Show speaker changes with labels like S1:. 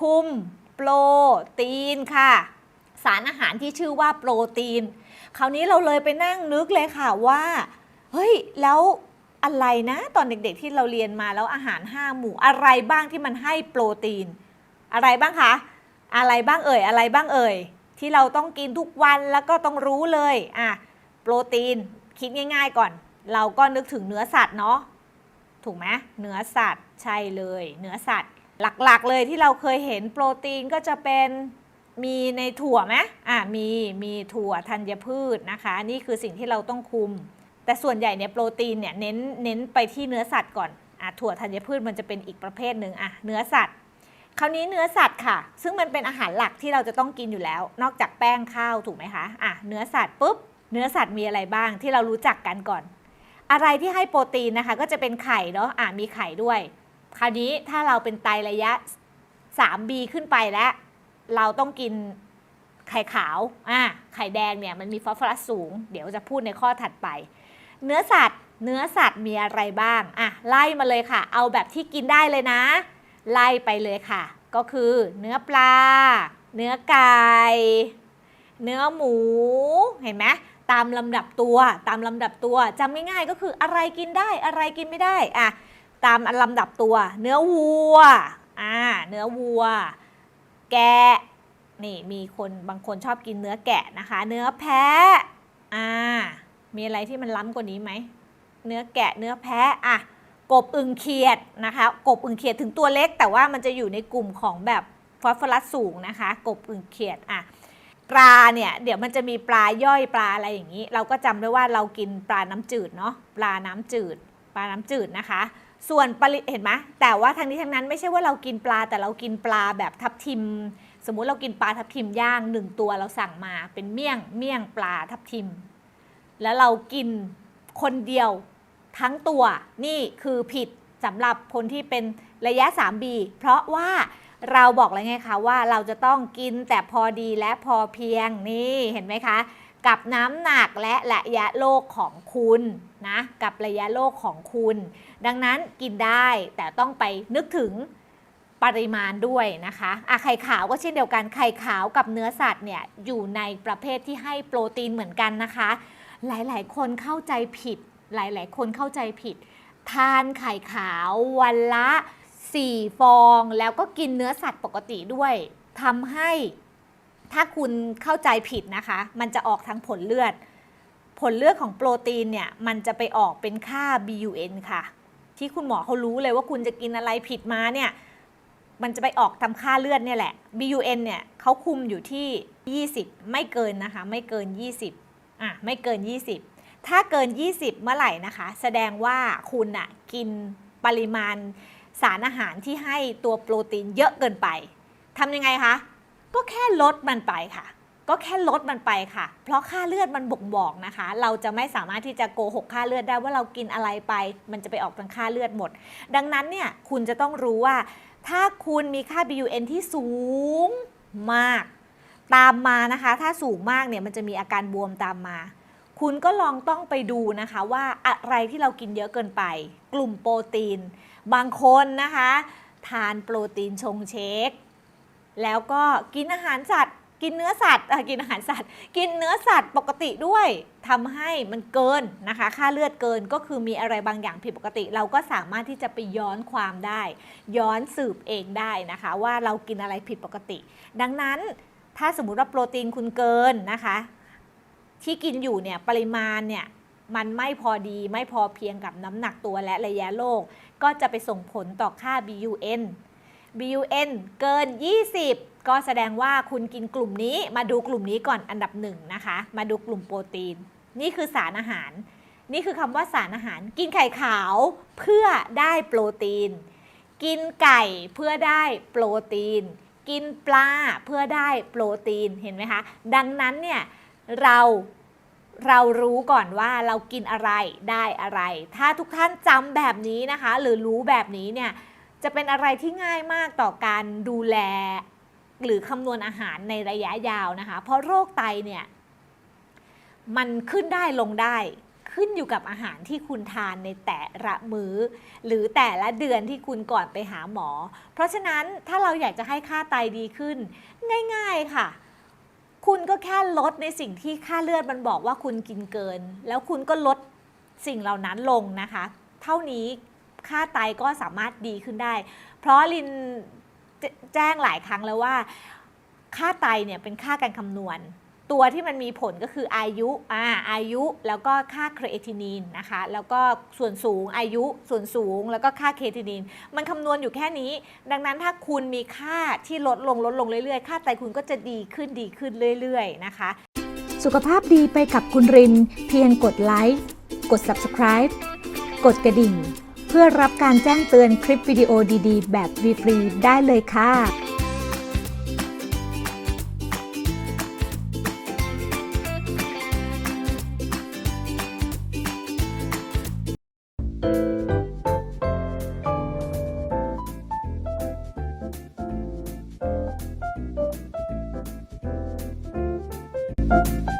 S1: คุมโปรตีนค่ะ สารอาหารที่ชื่อว่าโปรตีน คราวนี้เราเลยไปนั่งนึกเลยค่ะว่า เฮ้ย แล้วอะไรนะตอนเด็กๆที่เราเรียนมาแล้วอาหารห้าหมู่อะไรบ้างที่มันให้โปรตีน อะไรบ้างคะ อะไรบ้างเอ่ย อะไรบ้างเอ่ย ที่เราต้องกินทุกวันแล้วก็ต้องรู้เลยอะโปรตีนคิดง่าย ๆก่อน เราก็นึกถึงเนื้อสัตว์เนาะถูกไหมเนื้อสัตว์ใช่เลย เนื้อสัตว์ หลักๆเลยที่เราเคยเห็นโปรตีนก็จะเป็นมีในถั่วไหมอะมีมีถั่วธัญพืชนะคะ นี่คือสิ่งที่เราต้องคุม แต่ส่วนใหญ่เนี่ยโปรตีนเนี่ยเน้นเน้นไปที่เนื้อสัตว์ก่อนอะถั่วธัญพืชมันจะเป็นอีกประเภทหนึ่งอะเนื้อสัตว์คราวนี้เนื้อสัตว์ค่ะ ซึ่งมันเป็นอาหารหลักที่เราจะต้องกินอยู่แล้ว นอกจากแป้งข้าวถูกไหมคะอะเนื้อสัตว์ปุ๊บเนื้อสัตว์มีอะไรบ้างที่เรารู้จักกันก่อน อะไรที่ให้โปรตีนนะคะ ก็จะเป็นไข่เนาะอะมีไข่ด้วย คราวนี้ถ้าเราเป็นไตระยะ 3B ขึ้นไปแล้ว เราต้องกินไข่ขาวอะไข่แดงเนี่ยมันมีฟอสฟอรัสสูง เดี๋ยวจะพูดในข้อถัดไป เนื้อสัตว์ เนื้อสัตว์มีอะไรบ้างอะไล่มาเลยค่ะ เอาแบบที่กินได้เลยนะ ไล่ไปเลยค่ะ ก็คือเนื้อปลา เนื้อไก่ เนื้อหมู เห็นไหมตามลำดับตัว ตามลำดับตัวจำง่ายๆก็คืออะไรกินได้อะไรกินไม่ได้อะ ตามลำดับตัว เนื้อวัวอ่าเนื้อวัว แกะนี่มีคนบางคนชอบกินเนื้อแกะนะคะ เนื้อแพะอ่ามีอะไรที่มันล้ำกว่านี้ไหมเนื้อแกะเนื้อแพะอะกบอึงเขียดนะคะ กบอึงเขียดถึงตัวเล็ก แต่ว่ามันจะอยู่ในกลุ่มของแบบฟอสฟอรัสสูงนะคะ กบอึงเขียดอะปลาเนี่ยเดี๋ยวมันจะมีปลาย่อยปลาอะไรอย่างนี้ เราก็จำได้ว่าเรากินปลาน้ำจืดเนาะปลาน้ำจืด ปลาน้ำจืดนะคะ ส่วนปริเห็นไหมแต่ว่าทางนี้ทางนั้นไม่ใช่ว่าเรากินปลาแต่เรากินปลาแบบทับทิม สมมุติเรากินปลาทับทิมย่างหนึ่งตัวเราสั่งมาเป็นเมี่ยงเมี่ยงปลาทับทิม แล้วเรากินคนเดียวทั้งตัวนี่คือผิดสำหรับคนที่เป็นระยะ 3B เพราะว่าเราบอกแล้วไงคะว่าเราจะต้องกินแต่พอดีและพอเพียงนี่เห็นไหมคะ กับน้ำหนักและระยะโลกของคุณ นะกับระยะโลกของคุณ ดังนั้นกินได้แต่ต้องไปนึกถึงปริมาณด้วยนะคะอะไข่ขาวก็เช่นเดียวกัน ไข่ขาวกับเนื้อสัตว์เนี่ยอยู่ในประเภทที่ให้โปรตีนเหมือนกันนะคะ หลายๆ คนเข้าใจผิด หลายๆ คนเข้าใจผิด ทานไข่ขาววันละ 4 ฟอง แล้วก็กินเนื้อสัตว์ปกติด้วยทำให้ถ้าคุณเข้าใจผิดนะคะ มันจะออกทางผลเลือด ผลเลือดของโปรตีนเนี่ยมันจะไปออกเป็นค่า BUN ค่ะ ที่คุณหมอเขารู้เลยว่าคุณจะกินอะไรผิดมาเนี่ยมันจะไปออกทำค่าเลือดเนี่ยแหละ BUN เนี่ยเขาคุมอยู่ที่ 20 ไม่เกินนะคะ ไม่เกิน 20อะไม่เกิน 20 ถ้าเกิน 20 เมื่อไหร่นะคะ แสดงว่าคุณน่ะกินปริมาณสารอาหารที่ให้ตัวโปรตีนเยอะเกินไปทำยังไงคะ ก็แค่ลดมันไปค่ะ ก็แค่ลดมันไปค่ะ เพราะค่าเลือดมันบ่งบอกนะคะ เราจะไม่สามารถที่จะโกหกค่าเลือดได้ว่าเรากินอะไรไป มันจะไปออกทางค่าเลือดหมด ดังนั้นเนี่ยคุณจะต้องรู้ว่า ถ้าคุณมีค่า BUN ที่สูงมาก ตามมานะคะ ถ้าสูงมากเนี่ยมันจะมีอาการบวมตามมา คุณก็ลองต้องไปดูนะคะว่าอะไรที่เรากินเยอะเกินไป กลุ่มโปรตีน บางคนนะคะ ทานโปรตีนชงเชคแล้วก็กินอาหารสัตว์ กินเนื้อสัตว์กินอาหารสัตว์ กินเนื้อสัตว์ปกติด้วยทำให้มันเกินนะคะ ค่าเลือดเกินก็คือมีอะไรบางอย่างผิดปกติ เราก็สามารถที่จะไปย้อนความได้ ย้อนสืบเองได้นะคะ ว่าเรากินอะไรผิดปกติ ดังนั้นถ้าสมมติว่าโปรตีนคุณเกินนะคะ ที่กินอยู่เนี่ยปริมาณเนี่ยมันไม่พอดีไม่พอเพียงกับน้ำหนักตัวและระยะโลก ก็จะไปส่งผลต่อค่า BUN BUN เกิน 20 ก็แสดงว่าคุณกินกลุ่มนี้ มาดูกลุ่มนี้ก่อนอันดับหนึ่งนะคะ มาดูกลุ่มโปรตีน นี่คือสารอาหาร นี่คือคำว่าสารอาหาร กินไข่ขาวเพื่อได้โปรตีน กินไก่เพื่อได้โปรตีน กินปลาเพื่อได้โปรตีน เห็นไหมคะ ดังนั้นเนี่ยเราเรารู้ก่อนว่าเรากินอะไรได้อะไร ถ้าทุกท่านจำแบบนี้นะคะ หรือรู้แบบนี้เนี่ย จะเป็นอะไรที่ง่ายมากต่อการดูแล หรือคำนวณอาหารในระยะยาวนะคะ เพราะโรคไตเนี่ยมันขึ้นได้ลงได้ขึ้นอยู่กับอาหารที่คุณทานในแต่ละมื้อ หรือแต่ละเดือนที่คุณก่อนไปหาหมอ เพราะฉะนั้นถ้าเราอยากจะให้ค่าไตดีขึ้น ง่ายๆค่ะ คุณก็แค่ลดในสิ่งที่ค่าเลือดมันบอกว่าคุณกินเกิน แล้วคุณก็ลดสิ่งเหล่านั้นลงนะคะ เท่านี้ ค่าไตก็สามารถดีขึ้นได้ เพราะลินแจ้งหลายครั้งแล้วว่า ค่าไตเนี่ยเป็นค่าการคำนวณ ตัวที่มันมีผลก็คืออายุอ่าอายุแล้วก็ค่าครตินินนะคะแล้วก็ส่วนสูงอายุส่วนสูงแล้วก็ค่าเครตินินมันคำนวณอยู่แค่นี้ ดังนั้นถ้าคุณมีค่าที่ลดลงลดลงเรื่อยๆ ค่าไตคุณก็จะดีขึ้นดีขึ้นเรื่อย ๆ นะคะ
S2: สุขภาพดีไปกับคุณริน เพียงกดไลค์กด subscribe กดกระดิ่ง พื่อรับการแจ้งเตือนคลิปวิดีโอดีๆ แบบฟรีๆได้เลยค่ะ
S3: Thank